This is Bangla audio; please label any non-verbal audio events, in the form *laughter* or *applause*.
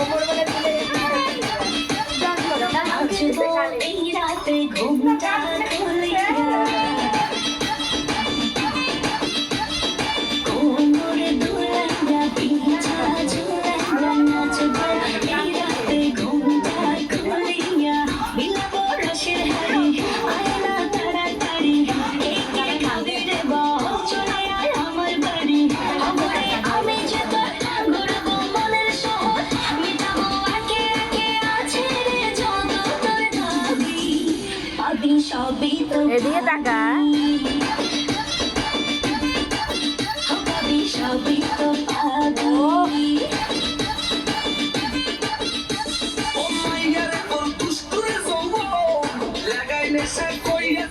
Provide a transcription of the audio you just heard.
ভোরবেলা দিলে ঘুমটা *laughs* এদিকে তাকা ও। মাইয়ারে কোন দুষ্টুরে জঙ্গল। লাগাইলে সে কইয়া